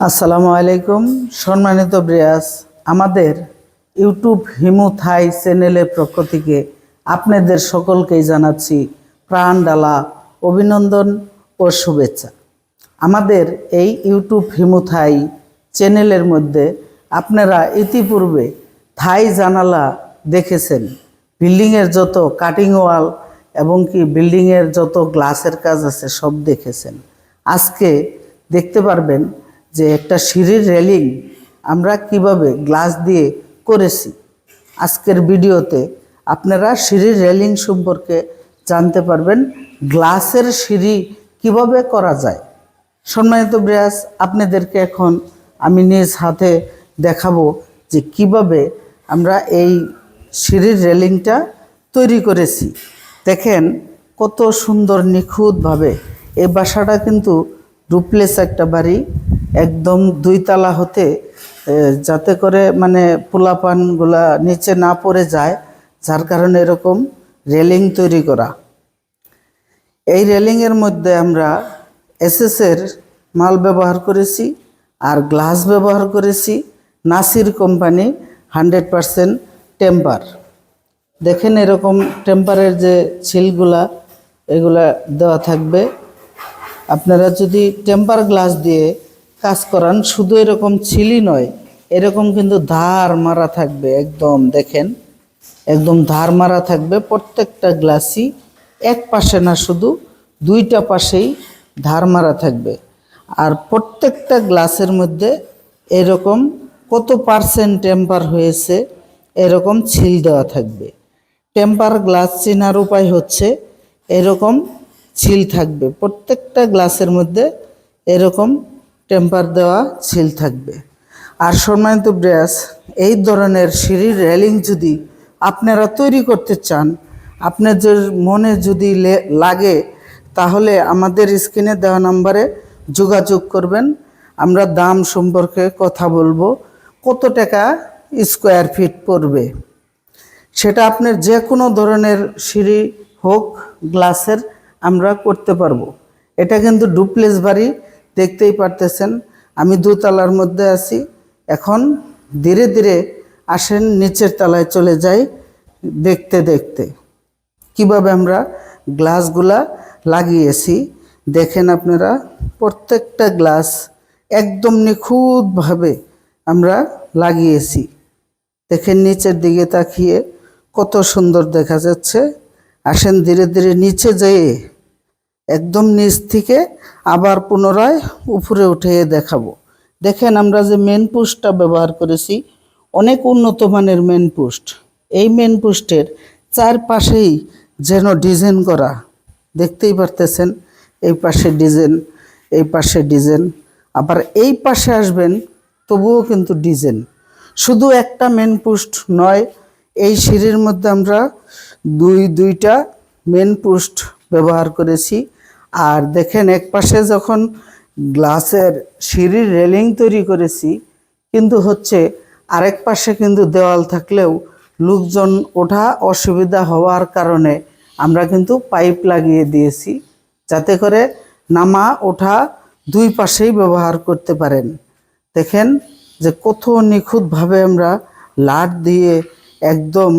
আসসালামু আলাইকুম। সম্মানিত ব্রিয়াস আমাদের ইউটিউব হিমু থাই চ্যানেলের পক্ষ থেকে আপনাদের সকলকেই জানাচ্ছি প্রাণ ডালা অভিনন্দন ও শুভেচ্ছা। আমাদের এই ইউটিউব হিমু থাই চ্যানেলের মধ্যে আপনারা ইতিপূর্বে থাই জানালা দেখেছেন। বিল্ডিংয়ের যত কাটিং ওয়াল এবং কি বিল্ডিংয়ের যত গ্লাসের কাজ আছে সব দেখেছেন। আজকে দেখতে পারবেন যে একটা সিঁড়ির রেলিং আমরা কীভাবে গ্লাস দিয়ে করেছি। আজকের ভিডিওতে আপনারা সিঁড়ির রেলিং সম্পর্কে জানতে পারবেন, গ্লাসের সিঁড়ি কীভাবে করা যায়। সম্মানিত ব্রিয়াস আপনাদেরকে এখন আমি নিজ হাতে দেখাবো যে কীভাবে আমরা এই সিঁড়ির রেলিংটা তৈরি করেছি। দেখেন কত সুন্দর নিখুঁতভাবে। এই বাসাটা কিন্তু ডুপ্লেস একটা বাড়ি একদম দুইতলা হতে যাতে করে মানে পোলাপানগুলা নিচে না পড়ে যায়, যার কারণে এরকম রেলিং তৈরি করা। এই রেলিংয়ের মধ্যে আমরা এসএসের মাল ব্যবহার করেছি, আর গ্লাস ব্যবহার করেছি, Nasir company hundred percent temper. দেখেন এরকম টেম্পারের যে ছিলগুলা, এগুলা দেওয়া থাকবে। আপনারা যদি টেম্পার গ্লাস দিয়ে কাজ করান, শুধু এরকম ছিলি নয়, এরকম কিন্তু ধার মারা থাকবে একদম, দেখেন, একদম ধার মারা থাকবে প্রত্যেকটা গ্লাসই, এক পাশে না শুধু, দুইটা পাশেই ধার মারা থাকবে। আর প্রত্যেকটা গ্লাসের মধ্যে এরকম কত পার্সেন্ট টেম্পার হয়েছে, এরকম ছিল দেওয়া থাকবে। টেম্পার গ্লাস চেনার উপায় হচ্ছে, এরকম ছিল থাকবে। প্রত্যেকটা গ্লাসের মধ্যে এরকম টেম্পার দেওয়া ছিল থাকবে। আর সম্মানিত ব্রাস এই ধরনের সিঁড়ির রেলিং যদি আপনারা তৈরি করতে চান, আপনাদের মনে যদি লাগে, তাহলে আমাদের স্ক্রিনে দেওয়া নাম্বারে যোগাযোগ করবেন। আমরা দাম সম্পর্কে কথা বলব, কত টাকা স্কোয়ার ফিট পড়বে। সেটা আপনার যে কোনো ধরনের সিঁড়ি হোক, গ্লাসের আমরা করতে পারব। এটা কিন্তু ডুপ্লেস বাড়ি দেখতেই পারতেছেন। আমি দোতলার মধ্যে আছি। এখন ধীরে ধীরে আসেন নিচের তলায় চলে যাই দেখতে দেখতে। কীভাবে আমরা গ্লাসগুলা লাগিয়েছি, দেখেন আপনারা, প্রত্যেকটা গ্লাস একদম নিখুঁতভাবে আমরা লাগিয়েছি। দেখেন নিচের দিকে তাকিয়ে কত সুন্দর দেখা যাচ্ছে। আসেন ধীরে ধীরে নিচে যেয়ে একদম নিচ থেকে আবার পুনরায় উপরে উঠে দেখাবো। দেখেন আমরা যে মেন পোস্টটা ব্যবহার করেছি, অনেক উন্নত মানের মেন পোস্ট এই মেন পোস্টের চারপাশেই যেন ডিজাইন করা, দেখতেই পারতেছেন, এই পাশে ডিজাইন এই পাশে ডিজাইন আবার এই পাশে আসবেন, তবুও কিন্তু ডিজাইন শুধু একটা মেন পোস্ট নয়, এই সিঁড়ির মধ্যে আমরা দুই, দুইটা মেন পোস্ট ব্যবহার করেছি। আর দেখেন এক পাশে যখন গ্লাসের সিঁড়ির রেলিং তৈরি করেছি, কিন্তু হচ্ছে আরেক পাশে কিন্তু দেওয়াল থাকলেও লোকজন ওঠা অসুবিধা হওয়ার কারণে আমরা কিন্তু পাইপ লাগিয়ে দিয়েছি যাতে করে নামা ওঠা দুই পাশেই ব্যবহার করতে পারেন। দেখেন যে কত নিখুঁতভাবে আমরা লাট দিয়ে একদম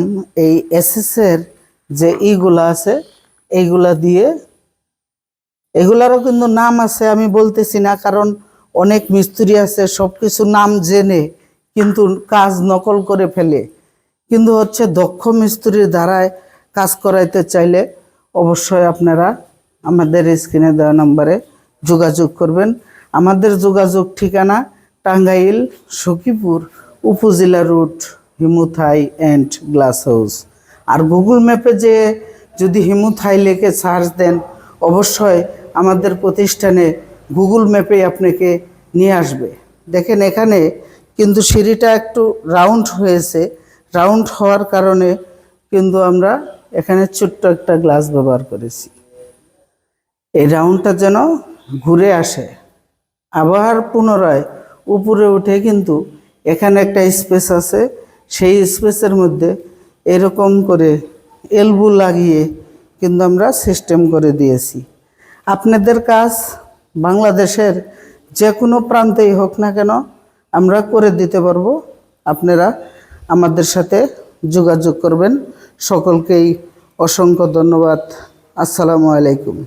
এই এসএসের যে ইগুলা আছে, এইগুলা দিয়ে এগুলারও কিন্তু নাম আছে, আমি বলতেছি না, কারণ অনেক মিস্ত্রি আছে সব কিছু নাম জেনে কিন্তু কাজ নকল করে ফেলে। কিন্তু হচ্ছে দক্ষ মিস্ত্রির দ্বারায় কাজ করাইতে চাইলে অবশ্যই আপনারা আমাদের স্ক্রিনে দেওয়া নম্বরে যোগাযোগ করবেন। আমাদের যোগাযোগ ঠিকানা টাঙ্গাইল, সখীপুর, উপজেলা route, Himuthai and glass house. R Google ম্যাপে যে যদি হিমুথাই লেখে সার্চ দেন, অবশ্যই আমাদের প্রতিষ্ঠানে গুগল ম্যাপে আপনাকে নিয়ে আসবে। দেখেন এখানে কিন্তু সিঁড়িটা একটু রাউন্ড হয়েছে। রাউন্ড হওয়ার কারণে কিন্তু আমরা এখানে ছোট্ট একটা গ্লাস ব্যবহার করেছি। এই রাউন্ডটা যেন ঘুরে আসে। আবার পুনরায় উপরে উঠে কিন্তু এখানে একটা স্পেস আছে। সেই স্পেসের মধ্যে এরকম করে এলবু লাগিয়ে কিন্তু আমরা সিস্টেম করে দিয়েছি। আপনাদের কাজ বাংলাদেশের যে কোনো প্রান্তেই হোক না কেন আমরা করে দিতে পারব। আপনারা আমাদের সাথে যোগাযোগ করবেন। সকলকেই অসংখ্য ধন্যবাদ। আসসালামু আলাইকুম।